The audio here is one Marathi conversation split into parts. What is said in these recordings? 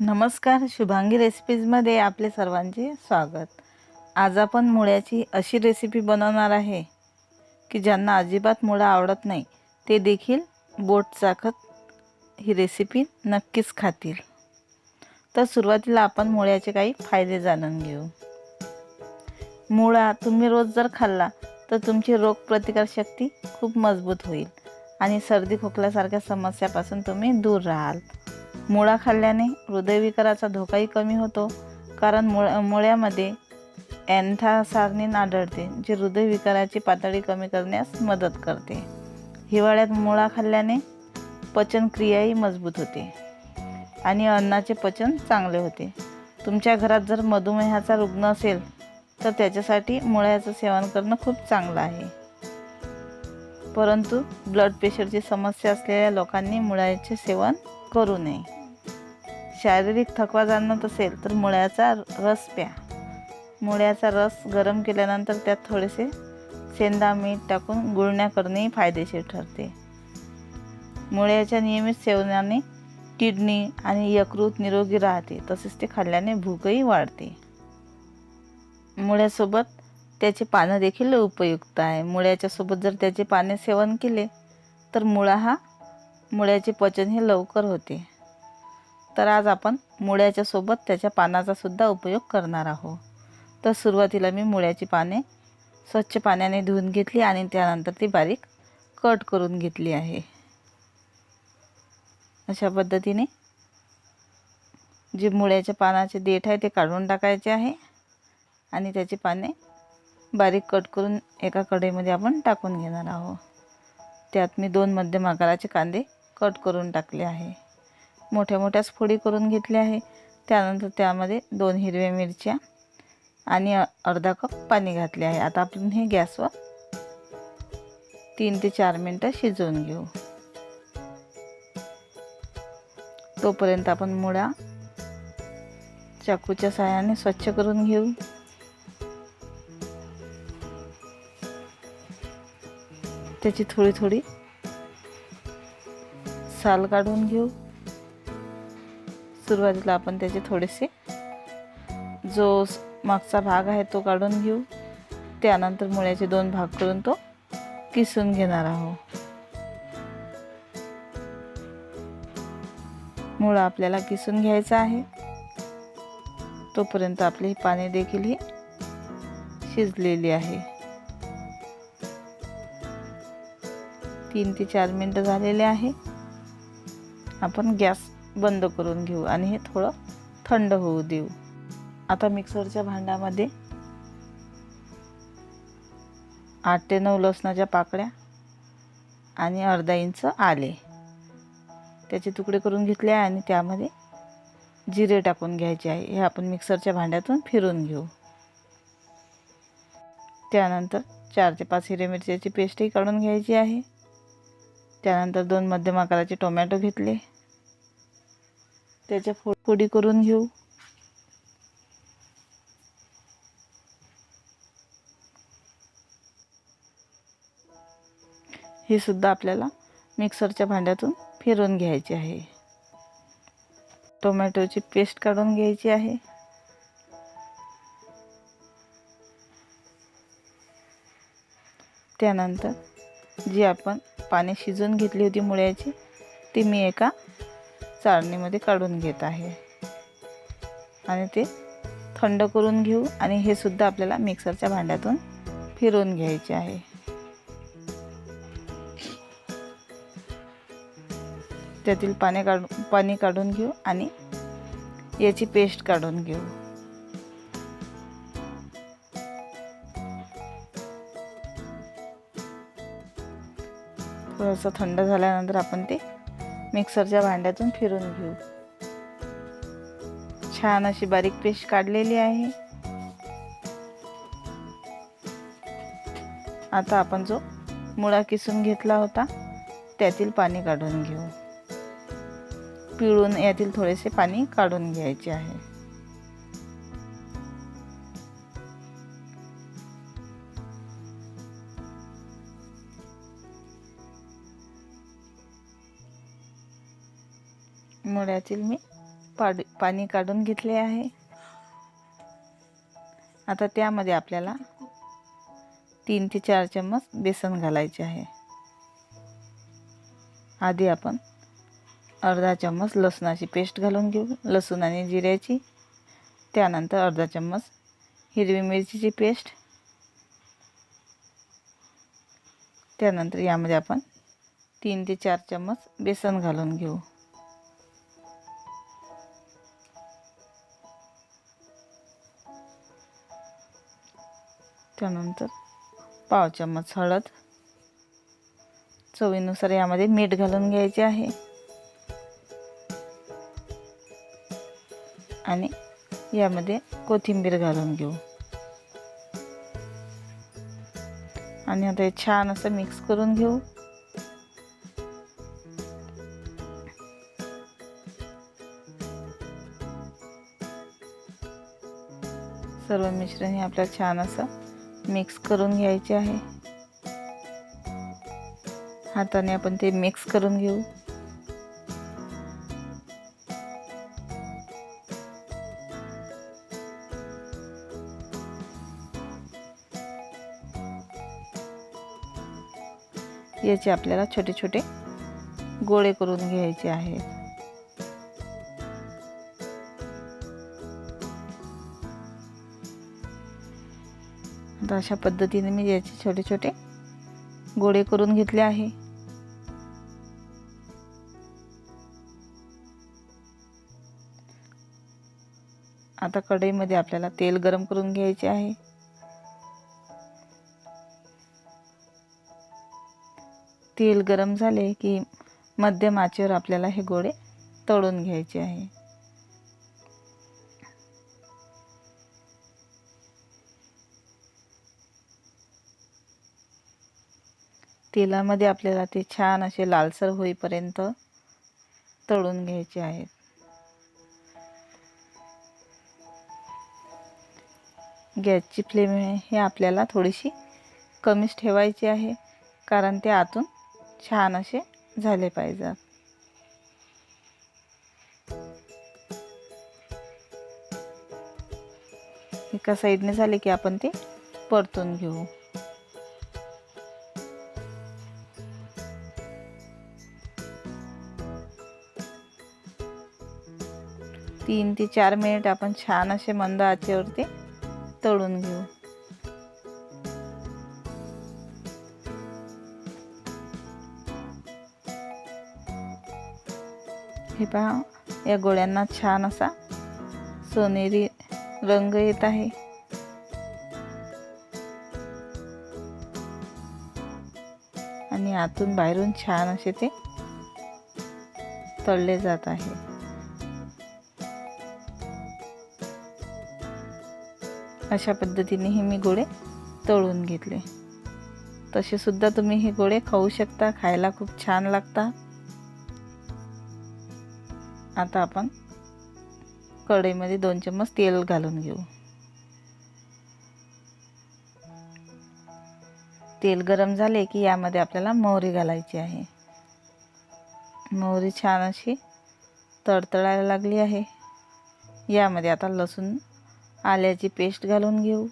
नमस्कार शुभांगी रेसिपीजमध्ये आपले सर्वांचे स्वागत. आज आपण मुळ्याची अशी रेसिपी बनवणार आहे की ज्यांना अजिबात मुळा आवडत नाही ते देखील बोट चाखत ही रेसिपी नक्कीच खातील. तर सुरुवातीला आपण मुळ्याचे काही फायदे जाणून घेऊ. मुळा तुम्ही रोज जर खाल्ला तर तुमची रोगप्रतिकारशक्ती खूप मजबूत होईल आणि सर्दी खोकल्यासारख्या समस्यापासून तुम्ही दूर राहाल. मुळा खाल्ल्याने हृदयविकाराचा धोकाही कमी होतो कारण मुळ मुळ्यामध्ये अँथासार्निन आढळते जे हृदयविकाराची पातळी कमी करण्यास मदत करते. हिवाळ्यात मुळा खाल्ल्याने पचनक्रियाही मजबूत होते आणि अन्नाचे पचन चांगले होते. तुमच्या घरात जर मधुमेहाचा रुग्ण असेल तर त्याच्यासाठी मुळ्याचं सेवन करणं खूप चांगलं आहे. परंतु ब्लड प्रेशरची समस्या असलेल्या लोकांनी मुळ्याचे सेवन करू नये. शारीरिक थकवा जाणवत असेल तर मुळ्याचा रस प्या. मुळ्याचा रस गरम केल्यानंतर त्यात थोडेसे सेंदा मीठ टाकून गुळण्या करणेही फायदेशीर ठरते. मुळ्याच्या नियमित सेवनाने किडनी आणि यकृत निरोगी राहते तसेच ते खाल्ल्याने भूकही वाढते. मुळ्यासोबत त्याचे पानं देखील उपयुक्त आहे. मुळ्याच्यासोबत जर त्याचे पाने सेवन केले तर मुळा हा मुळ्याचे पचन हे लवकर होते. तर आज आपण मुळ्याच्या सोबत त्याच्या पानाचा सुद्धा उपयोग करणार आहोत. तर सुरुवातीला मी मुळ्याची पाने स्वच्छ पाण्याने धुवून घेतली आणि त्यानंतर ती बारीक कट करून घेतली आहे. अशा पद्धतीने जे मुळ्याच्या पानाचे देठ आहे ते काढून टाकायचे आहे आणि त्याची पाने बारीक कट करून एका कढईमध्ये आपण टाकून घेणार आहोत. त्यात मी दोन मध्यम आकाराचे कांदे कट करून टाकले आहे. मोठ्या मोठ्याच फोडी करून घेतल्या आहे. त्यानंतर त्यामध्ये दोन हिरव्या मिरच्या आणि अर्धा कप पाणी घातले आहे. आता आपण हे गॅसवर तीन ते चार मिनटं शिजवून घेऊ. तोपर्यंत आपण मुळा चाकूच्या सहाय्याने स्वच्छ करून घेऊ. त्याची थोडी थोडी साल काढून घेऊ. सुरुवातीला आपण त्याचे थोडेसे जो मागचा भाग आहे तो काढून घेऊ. त्यानंतर मुळ्याचे दोन भाग करून तो किसून घेणार आहोत. मुळा आपल्याला किसून घ्यायचा आहे. तोपर्यंत आपली ही पाने देखील ही शिजलेली आहे. तीन ते चार मिनटं झालेले आहे. आपण गॅस बंद करून घेऊ आणि हे थोडं थंड होऊ देऊ. आता मिक्सरच्या भांड्यामध्ये आठ ते नऊ लसणाच्या पाकळ्या आणि अर्धा इंच आले. त्याचे तुकडे करून घेतले आहे आणि त्यामध्ये जिरे टाकून घ्यायचे आहे. हे आपण मिक्सरच्या भांड्यातून फिरून घेऊ. त्यानंतर चार ते पाच हिरे मिरच्याची पेस्टही काढून घ्यायची आहे. त्यानंतर दोन मध्यम आकाराचे टोमॅटो घेतले. त्याच्या फो फोडी करून घेऊ. ही सुद्धा आपल्याला मिक्सरच्या भांड्यातून फिरवून घ्यायची आहे. टोमॅटोची पेस्ट काढून घ्यायची आहे. त्यानंतर जी आपण पाणी शिजवून घेतली होती मुळ्याची ती मी एका चाळणीमध्ये काढून घेत आहे. आणि ते थंड करून घेऊ. आणि हे सुद्धा आपल्याला मिक्सरच्या भांड्यातून फिरवून घ्यायचे आहे. त्यातील पाणी काढून पाणी काढून घेऊ आणि याची पेस्ट काढून घेऊ. थोडंसं थंड झाल्यानंतर आपण ते मिक्सरच्या भांड्यातून फिरून घेऊ. छान अशी बारीक पेस्ट काढलेली आहे. आता आपण जो मुळा किसून घेतला होता त्यातील पाणी काढून घेऊ. पिळून यातील थोडेसे पाणी काढून घ्यायचे आहे. मुळ्यातील मी पाड पाणी काढून घेतले आहे. आता त्यामध्ये आपल्याला तीन ते चार चम्मच बेसन घालायचे आहे. आधी आपण अर्धा चम्मच लसणाची पेस्ट घालून घेऊ. लसूण आणि जिऱ्याची त्यानंतर अर्धा चम्मच हिरवी मिरचीची पेस्ट. त्यानंतर यामध्ये आपण तीन ते चार चम्मच बेसन घालून घेऊ. त्यानंतर पाव चम्मच हळद. चवीनुसार यामध्ये मीठ घालून घ्यायचे आहे. आणि यामध्ये कोथिंबीर घालून घेऊ. आणि आता हे छान असं मिक्स करून घेऊ. सर्व मिश्रण हे आपल्याला छान असं मिक्स करून घ्यायचे आहे. हाताने आपण ते मिक्स करून घेऊ. याचे आपल्याला छोटे छोटे गोळे करून घ्यायचे आहेत. तर अशा पद्धतीने मी याचे छोटे छोटे गोळे करून घेतले आहे. आता कढईमध्ये आपल्याला तेल गरम करून घ्यायचे आहे. तेल गरम झाले की मध्यम आचेवर आपल्याला हे गोळे तळून घ्यायचे आहे. तेलामध्ये आपल्याला ते छान असे लालसर होईपर्यंत तळून घ्यायचे आहेत. गॅसची फ्लेम हे आपल्याला थोडीशी कमीच ठेवायची आहे कारण ते आतून छान असे झाले पाहिजेत. एका साईडने झाले की आपण ते परतून घेऊ. तीन ते चार मिनिट आपण छान असे मंद आचेवरती तळून घेऊ. हे पहा या गोळ्यांना छान असा सोनेरी रंग येत आहे. आणि आतून बाहेरून छान असे ते तळले जात आहे. अशा पद्धतीने हे मी गोळे तळून घेतले. तसेसुद्धा तुम्ही हे गोळे खाऊ शकता खायला खूप छान लागतात आता आपण कढईमध्ये दोन चम्मच तेल घालून घेऊ. तेल गरम झाले की यामध्ये आपल्याला मोहरी घालायची आहे. मोहरी छान अशी तडतडायला लागली आहे. यामध्ये आता लसूण आल्याची पेस्ट घालून घेऊ.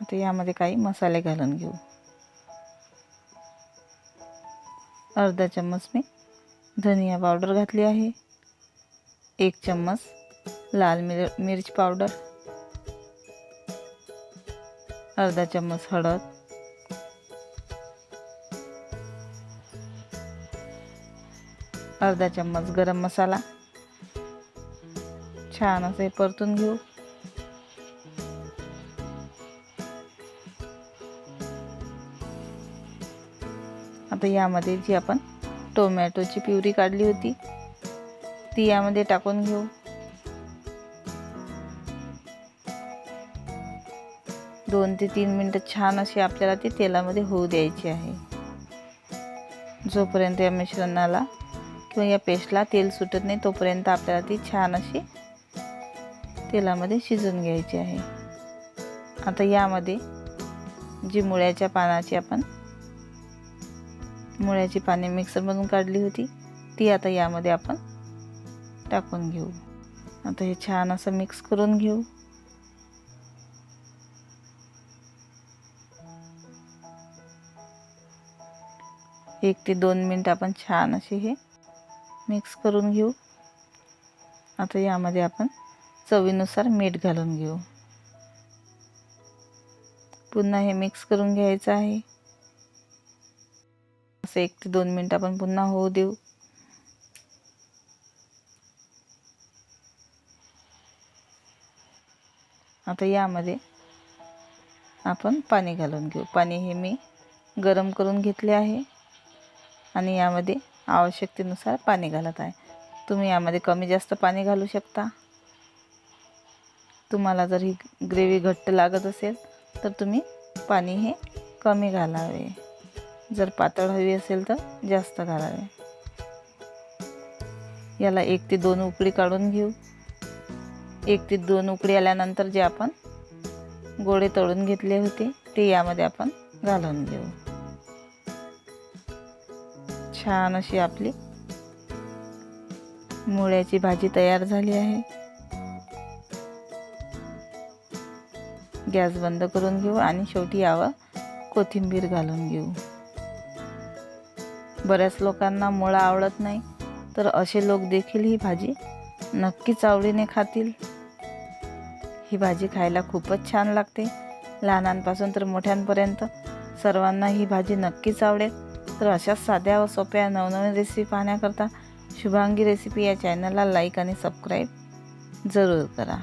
आता यामध्ये काही मसाले घालून घेऊ. अर्धा चम्मच मी धनिया पावडर घातली आहे. एक चम्मच लाल मिर मिर्च पावडर अर्धा चम्मच हळद अर्धा चम्मच गरम मसाला. छान असे परतून घेऊ. आता यामध्ये जी आपण टोमॅटोची प्युरी काढली होती ती यामध्ये टाकून घेऊ. दोन ते तीन मिनटं छान अशी आपल्याला ती तेलामध्ये होऊ द्यायची आहे. जोपर्यंत या मिश्रणाला किंवा या पेस्टला तेल सुटत नाही तोपर्यंत आपल्याला ती छान अशी तेलामध्ये शिजून घ्यायची आहे. आता यामध्ये जी मुळ्याच्या पानाची आपण मुळ्याची पाने मिक्सरमधून काढली होती ती आता यामध्ये आपण टाकून घेऊ. आता हे छान असं मिक्स करून घेऊ. एक ते दोन मिनिट आपण छान असे हे मिक्स करून घेऊ. आता यामध्ये आपण चवीनुसार मीठ घालून घेऊ. पुन्हा हे मिक्स करून घ्यायचं आहे. असं एक ते दोन मिनिट आपण पुन्हा होऊ देऊ. आता यामध्ये आपण पाणी घालून घेऊ. पाणी हे मी गरम करून घेतले आहे आणि यामध्ये आवश्यकतेनुसार पाणी घालत आहे. तुम्ही यामध्ये कमी जास्त पाणी घालू शकता. तुम्हाला जर ही ग्रेव्ही घट्ट लागत असेल तर तुम्ही पाणी हे कमी घालावे. जर पातळ हवी असेल तर जास्त घालावे. याला एक ते दोन उकळी काढून घेऊ. एक ते दोन उकडी आल्यानंतर जे आपण गोळे तळून घेतले होते ते यामध्ये आपण घालून घेऊ छान अशी आपली मुळ्याची भाजी तयार झाली आहे. गॅस बंद करून घेऊ आणि शेवटी यावर कोथिंबीर घालून घेऊ. बऱ्याच लोकांना मुळा आवडत नाही तर असे लोक देखील ही भाजी नक्कीच आवडीने खातील. ही भाजी खायला खूपच छान लागते. लहानांपासून तर मोठ्यांपर्यंत. सर्वांना ही भाजी नक्कीच आवडेल. तर अशाच साध्या व सोप्या नवनवीन रेसिपी पाहण्याकरता शुभांगी रेसिपी या चॅनलला लाईक आणि सबस्क्राईब जरूर करा.